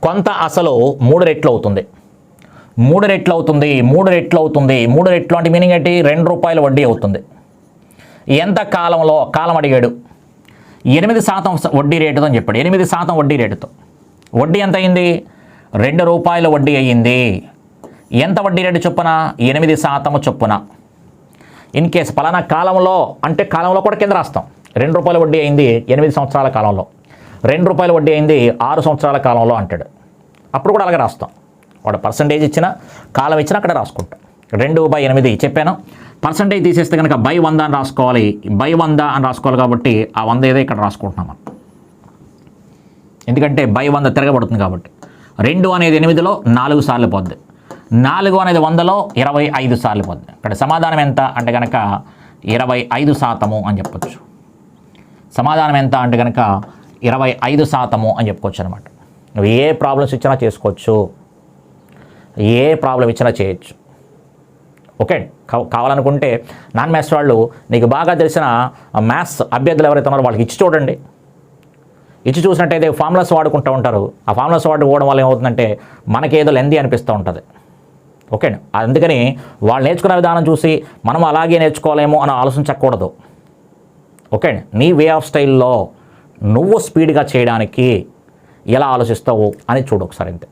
కొంత అసలు మూడు రెట్లు అవుతుంది? మూడు రెట్లు అవుతుంది మూడు రెట్లు అవుతుంది మూడు రెట్లు అంటే మీనింగ్ ఏంటి? రెండు రూపాయల వడ్డీ అవుతుంది. ఎంత కాలంలో కాలం అడిగాడు? ఎనిమిది శాతం వడ్డీ రేటుతో అని చెప్పాడు. ఎనిమిది శాతం వడ్డీ రేటుతో. వడ్డీ ఎంత అయింది? రెండు రూపాయల వడ్డీ అయ్యింది. ఎంత వడ్డీ రేటు చొప్పున? ఎనిమిది శాతము చొప్పున. ఇన్ కేస్ పలానా కాలంలో అంటే కాలంలో కూడా కింద రాస్తాం. రెండు రూపాయల వడ్డీ అయింది ఎనిమిది సంవత్సరాల కాలంలో. రెండు రూపాయల వడ్డీ అయింది ఆరు సంవత్సరాల కాలంలో అంటాడు. అప్పుడు కూడా అలాగే రాస్తాం. వాడు పర్సంటేజ్ ఇచ్చిన కాలం ఇచ్చినా అక్కడ రాసుకుంటాం. రెండు బై ఎనిమిది చెప్పాను. పర్సంటేజ్ తీసేస్తే కనుక బై వంద అని రాసుకోవాలి. బై వంద అని రాసుకోవాలి కాబట్టి ఆ వంద ఏదో ఇక్కడ రాసుకుంటున్నాం మనం. ఎందుకంటే బై వంద తిరగబడుతుంది కాబట్టి. రెండు అనేది ఎనిమిదిలో నాలుగు సార్లు పోద్ది. నాలుగు అనేది వందలో ఇరవై ఐదు సార్లు పోద్ది ఇక్కడ సమాధానం ఎంత అంటే కనుక ఇరవై ఐదు శాతము అని చెప్పొచ్చు. సమాధానం ఎంత అంటే కనుక ఇరవై ఐదు శాతము అని చెప్పుకోవచ్చు అనమాట నువ్వు ఏ ప్రాబ్లమ్స్ ఇచ్చినా చేసుకోవచ్చు. ఏ ప్రాబ్లం ఇచ్చినా చేయొచ్చు. ఓకే కావాలనుకుంటే నాన్ మ్యాథ్స్ వాళ్ళు నీకు బాగా తెలిసిన మ్యాథ్స్ అభ్యర్థులు ఎవరైతే ఉన్నారో వాళ్ళకి ఇచ్చి చూడండి. ఇచ్చి చూసినట్టయితే ఫార్ములాస్ వాడుకుంటూ ఉంటారు. ఆ ఫార్ములాస్ వాడుకోవడం వల్ల ఏమవుతుందంటే మనకేదో లెంది అనిపిస్తూ ఉంటుంది. ఓకే అందుకని వాళ్ళు నేర్చుకునే విధానం చూసి మనం అలాగే నేర్చుకోవాలేమో అని ఆలోచించకూడదు. ఓకే నీ వే ఆఫ్ స్టైల్లో నువ్వు స్పీడ్గా చేయడానికి ఎలా ఆలోచిస్తావు అని చూడు ఒకసారి అంతే.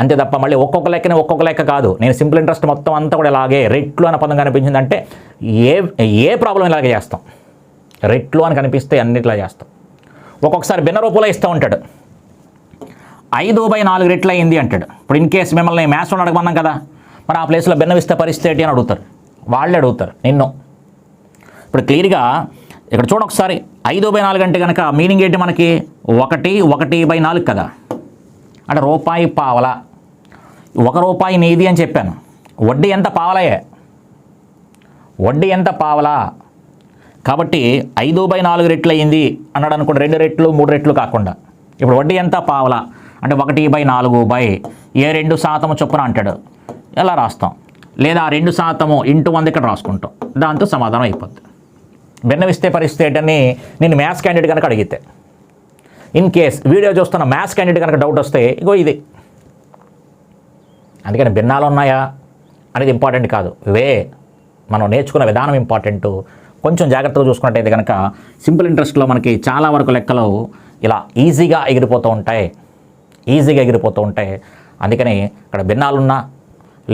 అంతే తప్ప మళ్ళీ ఒక్కొక్క లెక్కనే ఒక్కొక్క లెక్క కాదు. నేను సింపుల్ ఇంట్రెస్ట్ మొత్తం అంతా కూడా ఇలాగే రెట్లు అనే పదం కనిపించిందంటే ఏ ఏ ప్రాబ్లం ఇలాగే చేస్తాం. రెట్లు అని కనిపిస్తే అన్నిట్లా చేస్తాం. ఒక్కొక్కసారి భిన్న రూపంలో ఇస్తూ ఉంటాడు. ఐదు బై నాలుగు రెట్లు అయింది అంటాడు. ఇప్పుడు ఇన్ కేసు మిమ్మల్ని మ్యాథ్స్ అడగమన్నాం కదా. మరి ఆ ప్లేస్లో భిన్నవిస్తే పరిస్థితి ఏంటి అని అడుగుతారు. వాళ్ళే అడుగుతారు నిన్ను. ఇప్పుడు క్లియర్గా ఇక్కడ చూడ ఒకసారి ఐదు బై నాలుగు అంటే కనుక మీనింగ్ ఏంటి మనకి? ఒకటి ఒకటి బై నాలుగు కదా. అంటే రూపాయి పావల. ఒక రూపాయి నీది అని చెప్పాను. వడ్డీ ఎంత పావలయే? వడ్డీ ఎంత పావలా? కాబట్టి ఐదు బై నాలుగు రెట్లు అయింది అన్నాడు అనుకోండి రెండు రెట్లు మూడు రెట్లు కాకుండా. ఇప్పుడు వడ్డీ ఎంత పావలా? అంటే ఒకటి బై నాలుగు బై ఏ రెండు శాతము చొప్పున అంటాడు. ఎలా రాస్తాం? లేదా ఆ రెండు శాతము ఇంటూ వంద ఇక్కడ రాసుకుంటాం. దాంతో సమాధానం అయిపోద్ది. భిన్నవిస్తే పరిస్థితి ఏంటని నేను మ్యాథ్స్ క్యాండిడేట్ కనుక అడిగితే. ఇన్ కేస్ వీడియో చూస్తున్న మ్యాథ్స్ క్యాండిడేట్ కనుక డౌట్ వస్తే ఇగో ఇది. అందుకని భిన్నాలు ఉన్నాయా? అనేది ఇంపార్టెంట్ కాదు. వే మనం నేర్చుకున్న విధానం ఇంపార్టెంట్ కొంచెం జాగ్రత్తగా చూసుకున్నట్టయితే కనుక సింపుల్ ఇంట్రెస్ట్లో మనకి చాలా వరకు లెక్కలు ఇలా ఈజీగా ఎగిరిపోతూ ఉంటాయి. ఈజీగా ఎగిరిపోతూ ఉంటాయి. అందుకని ఇక్కడ భిన్నాలున్నా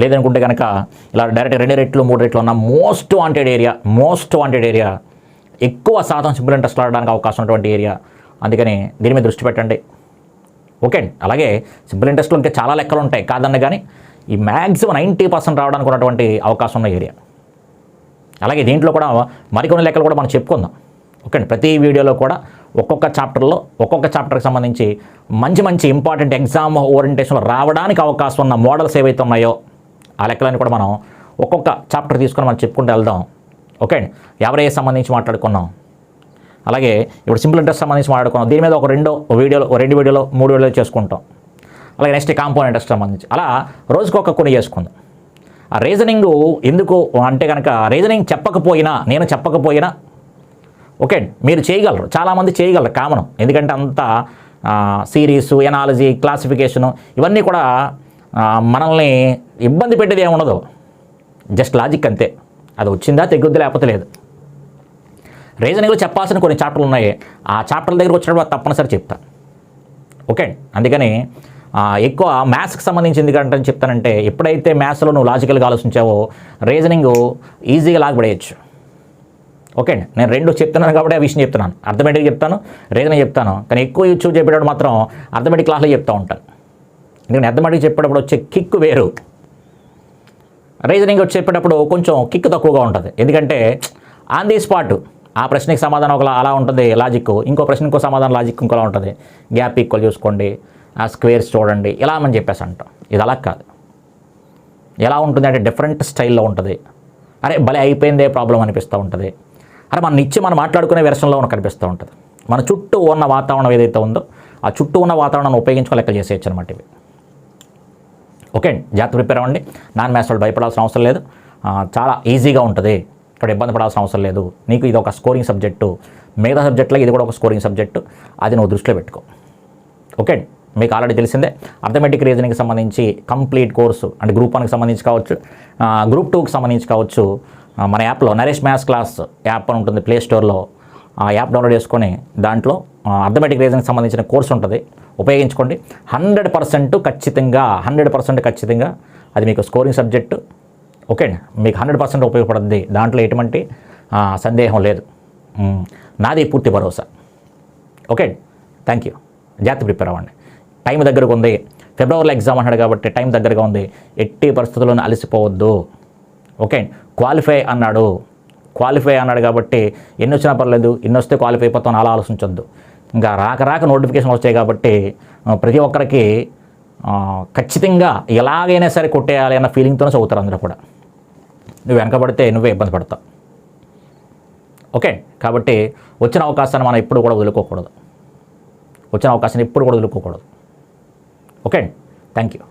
లేదనుకుంటే కనుక ఇలా డైరెక్ట్ రెండు రెట్లు మూడు రెట్లు ఉన్న most wanted area most wanted area ఎక్కువ శాతం సింపుల్ ఇంట్రెస్ట్ ఆడడానికి అవకాశం ఉన్నటువంటి ఏరియా అందుకని దీని మీద దృష్టి పెట్టండి. ఓకే అండి. అలాగే సింపుల్ ఇంట్రెస్ట్లో ఇంకా చాలా లెక్కలు ఉంటాయి. కాదన్న కానీ ఈ మ్యాక్సిమం నైంటీ పర్సెంట్ రావడానికి ఉన్నటువంటి అవకాశం ఉన్న ఏరియా అలాగే దీంట్లో కూడా మరికొన్ని లెక్కలు కూడా మనం చెప్పుకుందాం. ఓకే అండి. ప్రతి వీడియోలో కూడా ఒక్కొక్క చాప్టర్లో ఒక్కొక్క చాప్టర్కి సంబంధించి మంచి మంచి ఇంపార్టెంట్ ఎగ్జామ్ ఓరియంటేషన్లో రావడానికి అవకాశం ఉన్న మోడల్స్ ఏవైతే ఉన్నాయో ఆ లెక్కలన్నీ కూడా మనం ఒక్కొక్క చాప్టర్ తీసుకొని మనం చెప్పుకుంటూ వెళ్దాం. ఓకే అండి? ఎవరే సంబంధించి మాట్లాడుకున్నాం. అలాగే ఇప్పుడు సింపుల్ ఇంట్రెస్ట్ సంబంధించి మాట్లాడుకున్నాం. దీని మీద ఒక రెండో వీడియోలో ఒక రెండు వీడియోలో మూడు వీడియోలు చేసుకుంటాం. అలాగే నెక్స్ట్ కాంపౌండ్ ఇంట్రెస్ట్ సంబంధించి. అలా రోజుకు ఒక కొన్ని చేసుకుందాం. ఆ రీజనింగ్ ఎందుకు అంటే కనుక రీజనింగ్ చెప్పకపోయినా నేను చెప్పకపోయినా ఓకే మీరు చేయగలరు. చాలామంది చేయగలరు కామన్. ఎందుకంటే అంత సిరీసు ఎనాలజీ క్లాసిఫికేషను ఇవన్నీ కూడా మనల్ని ఇబ్బంది పెట్టేది ఏముండదు. జస్ట్ లాజిక్ అంతే. అది వచ్చిందా తెగుద్ది లేకపోతే లేదు. రీజనింగ్లో చెప్పాల్సిన కొన్ని చాప్టర్లు ఉన్నాయి. ఆ చాప్టర్ల దగ్గర వచ్చినప్పుడు తప్పనిసరి చెప్తా. ఓకే? అందుకని ఎక్కువ మ్యాథ్స్కి సంబంధించి ఎందుకంటే చెప్తానంటే ఎప్పుడైతే మ్యాథ్స్లో నువ్వు లాజికల్గా ఆలోచించావో రీజనింగ్ ఈజీగా లాగబడేయచ్చు. ఓకే? అండి నేను రెండు చెప్తున్నాను కాబట్టి ఆ విషయం చెప్తున్నాను. అర్థమెటిక్ చెప్తాను రీజనింగ్ చెప్తాను. కానీ ఎక్కువ యూట్యూబ్ చెప్పేటప్పుడు మాత్రం అర్థమెటిక్ క్లాస్లో చెప్తూ ఉంటాను. ఎందుకంటే అర్థమెటిక్ చెప్పేటప్పుడు వచ్చే కిక్ వేరు. రీజనింగ్ వచ్చి చెప్పేటప్పుడు కొంచెం కిక్ తక్కువగా ఉంటుంది. ఎందుకంటే ఆన్ ది స్పాట్ ఆ ప్రశ్నకి సమాధానం ఒకలా అలా ఉంటుంది లాజిక్ ఇంకో ప్రశ్న ఇంకో సమాధానం లాజిక్ ఇంకోలా ఉంటుంది. గ్యాప్ ఈక్వల్ చూసుకోండి ఆ స్క్వేర్స్ చూడండి ఇలా అని చెప్పేసి అంటాం ఇది అలా కాదు. ఎలా ఉంటుంది అంటే డిఫరెంట్ స్టైల్లో ఉంటుంది. అరే భలే అయిపోయిందే ప్రాబ్లం అనిపిస్తూ ఉంటుంది. అరే మన నిత్యం మనం మాట్లాడుకునే వెర్షన్లో మనకు కనిపిస్తూ ఉంటుంది. మన చుట్టూ ఉన్న వాతావరణం ఏదైతే ఉందో ఆ చుట్టూ ఉన్న వాతావరణాన్ని ఉపయోగించుకోలేక చేసేయచ్చు అనమాట ఇవి. ఓకే జాగ్రత్త ప్రిపేర్ అవ్వండి నాన్ మ్యాథ్స్ వాళ్ళు భయపడాల్సిన అవసరం లేదు. చాలా ఈజీగా ఉంటుంది. ఇక్కడ ఇబ్బంది పడాల్సిన అవసరం లేదు. నీకు ఇది ఒక స్కోరింగ్ సబ్జెక్టు. మిగతా సబ్జెక్టులో ఇది కూడా ఒక స్కోరింగ్ సబ్జెక్టు. అది నువ్వు దృష్టిలో పెట్టుకో. ఓకే మీకు ఆల్రెడీ తెలిసిందే. అర్థమెటిక్ రీజనింగ్కి సంబంధించి కంప్లీట్ కోర్సు అంటే గ్రూప్ వన్కి సంబంధించి కావచ్చు గ్రూప్ టూకి సంబంధించి కావచ్చు మన యాప్లో నరేష్ మ్యాథ్స్ క్లాస్ యాప్ అని ఉంటుంది ప్లే స్టోర్లో. ఆ యాప్ డౌన్లోడ్ చేసుకొని దాంట్లో అర్థమెటిక్ రీజన్కి సంబంధించిన కోర్సు ఉంటుంది. ఉపయోగించుకోండి. హండ్రెడ్ పర్సెంట్ ఖచ్చితంగా హండ్రెడ్ పర్సెంట్ ఖచ్చితంగా అది మీకు స్కోరింగ్ సబ్జెక్టు. ఓకే అండి. మీకు హండ్రెడ్ పర్సెంట్ ఉపయోగపడుతుంది దాంట్లో ఎటువంటి సందేహం లేదు. నాది పూర్తి భరోసా. ఓకే థ్యాంక్ యూ జాగ్రత్త ప్రిపేర్ అవ్వండి. టైం దగ్గరకు ఉంది. ఫిబ్రవరిలో ఎగ్జామ్ అన్నాడు కాబట్టి టైం దగ్గరగా ఉంది. ఎట్టి పరిస్థితుల్లోనూ అలసిపోవద్దు. ఓకే క్వాలిఫై అన్నాడు. క్వాలిఫై అన్నాడు కాబట్టి ఎన్ని వచ్చినా పర్లేదు. ఎన్ని వస్తే క్వాలిఫై అయిపోతాం అలా ఆలోచించొద్దు. ఇంకా రాక రాక నోటిఫికేషన్ వచ్చాయి కాబట్టి ప్రతి ఒక్కరికి ఖచ్చితంగా ఎలాగైనా సరే కొట్టేయాలి అన్న ఫీలింగ్తోనే చదువుతారు అందరూ కూడా. నువ్వు వెనకబడితే నువ్వే ఇబ్బంది పడతావు. ఓకే? కాబట్టి వచ్చిన అవకాశాన్ని మనం ఎప్పుడు కూడా వదులుకోకూడదు. వచ్చిన అవకాశాన్ని ఎప్పుడు కూడా వదులుకోకూడదు. ఓకే? Thank you